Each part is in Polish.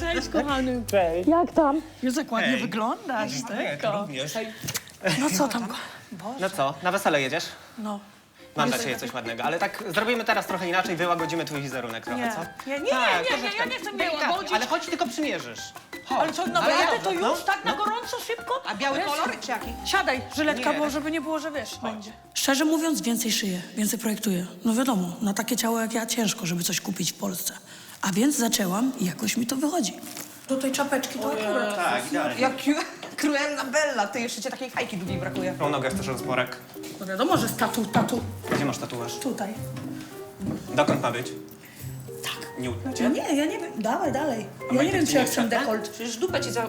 Cześć, kochany. Cześć. Jak tam? Jak ładnie Hej. wyglądasz, tego. również. No co tam? ko- No co, na wesele jedziesz? No. Mam dla ciebie coś ładnego, ale tak zrobimy teraz trochę inaczej, wyłagodzimy twój wizerunek trochę, Nie. co? Nie, nie, Tak, nie, nie, troszeczkę. ja nie chcę mnie Delikatnie, łagodzić. Ale chodź tylko przymierzysz. Chodź. Ale co, Ale naprawdę ja- to już? no, tak na gorąco, szybko? A biały Wiesz? kolor czy jaki? Siadaj, żyletka, Nie. bo żeby nie było, że wiesz, będzie. Szczerze mówiąc, więcej szyję, więcej projektuję. No wiadomo, na takie ciało jak ja ciężko, żeby coś kupić w Polsce. A więc zaczęłam i jakoś mi to wychodzi. Do tej czapeczki to akurat. Tak, idealnie. Jak Cruella Bella, ty jeszcze cię takiej fajki długiej brakuje. Którą nogę chcesz rozporek? No wiadomo, że z tatu, tatu. Gdzie masz tatuaż? Tutaj. Dokąd ma być? Tak. Nie udnie Ja cię? nie, ja nie wiem. Dawaj dalej. Ja nie wiem, czy ja chcę tak? dekolt. Przecież dupę ci za...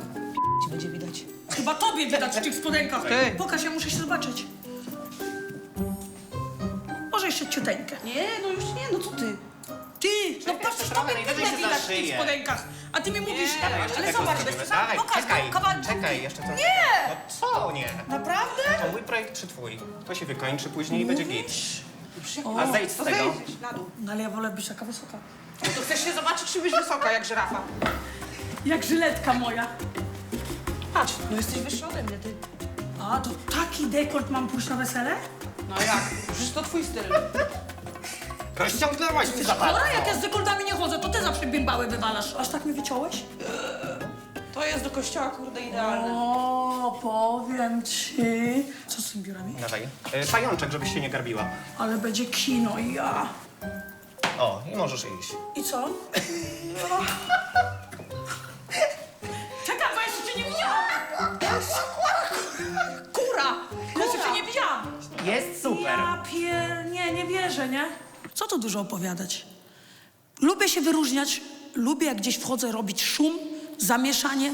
ci będzie widać. Chyba tobie widać w tych spodenkach. Ty. Pokaż, ja muszę się zobaczyć. Może jeszcze ciuteńkę. Nie, no już nie, no co? Ty, no co trochę, najwyżej się widać w tych spodenkach. A ty mi mówisz, Nie, ale Czekaj, zobacz, bez przesady, Daj, pokaż, czekaj, no, kawałek czekaj, jeszcze to. Nie! No co nie? Naprawdę? To mój projekt czy twój? To się wykończy później i będzie git. A zejdź z To tego. zejdź na dół. No ale ja wolę być taka wysoka. No to chcesz się zobaczyć, czy być wysoka jak żyrafa? Jak żyletka moja. Patrz, no jesteś wyższa ode mnie, ty. A, to taki dekolt mam pójść na wesele? No jak? Przecież to twój styl. Rozciągnęłaś mi za Dobra, jak ja z dekoltami nie chodzę, to ty zawsze bimbały wywalasz. Aż tak mi wyciąłeś? To jest do kościoła, kurde, idealne. O, powiem ci. Co z tymi biurami? Dawaj. Y, Pajączek, żebyś się nie garbiła. Ale będzie kino i ja. O, i możesz iść. I co? Czekaj, bo jeszcze cię nie widziałam! Kura! Jeszcze cię nie widziałam! Jest super. Ja pier... Nie, nie wierzę, nie? Co tu dużo opowiadać? Lubię się wyróżniać, lubię jak gdzieś wchodzę robić szum, zamieszanie,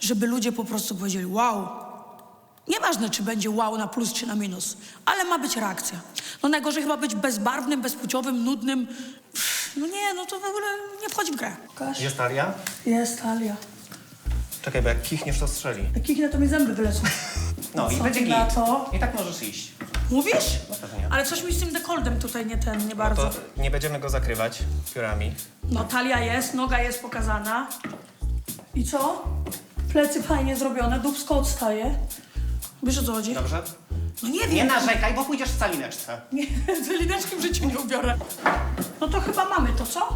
żeby ludzie po prostu powiedzieli wow. Nieważne, czy będzie wow na plus, czy na minus, ale ma być reakcja. No najgorzej chyba być bezbarwnym, bezpłciowym, nudnym. Pff, No nie, no to w ogóle nie wchodzi w grę. Kaś. Jest Alia? Jest, Alia. Czekaj, bo jak kichniesz, to strzeli. Jak kichnę, to mi zęby wylecą. No i Co będzie ty git. na to? I tak możesz iść. Mówisz? No pewnie. Ale coś mi z tym dekoldem tutaj nie ten, nie bardzo. To nie będziemy go zakrywać piórami. No talia jest, noga jest pokazana. I co? Plecy fajnie zrobione, dubsko odstaje. Wiesz o co chodzi? Dobrze? No nie Nie wiem. narzekaj, bo pójdziesz w calineczce. Nie, z lineczki w życiu nie ubiorę. No to chyba mamy to, co?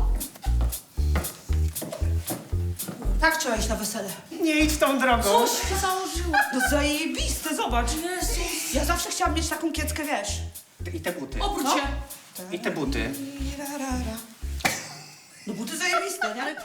Tak trzeba iść na wesele. Nie idź tą drogą. Coś się założyło. No zajebiste, zobacz. Jezus. Ja zawsze chciałam mieć taką kieckę, wiesz. I te buty. Obróć się. I te buty. No buty zajebiste, nie?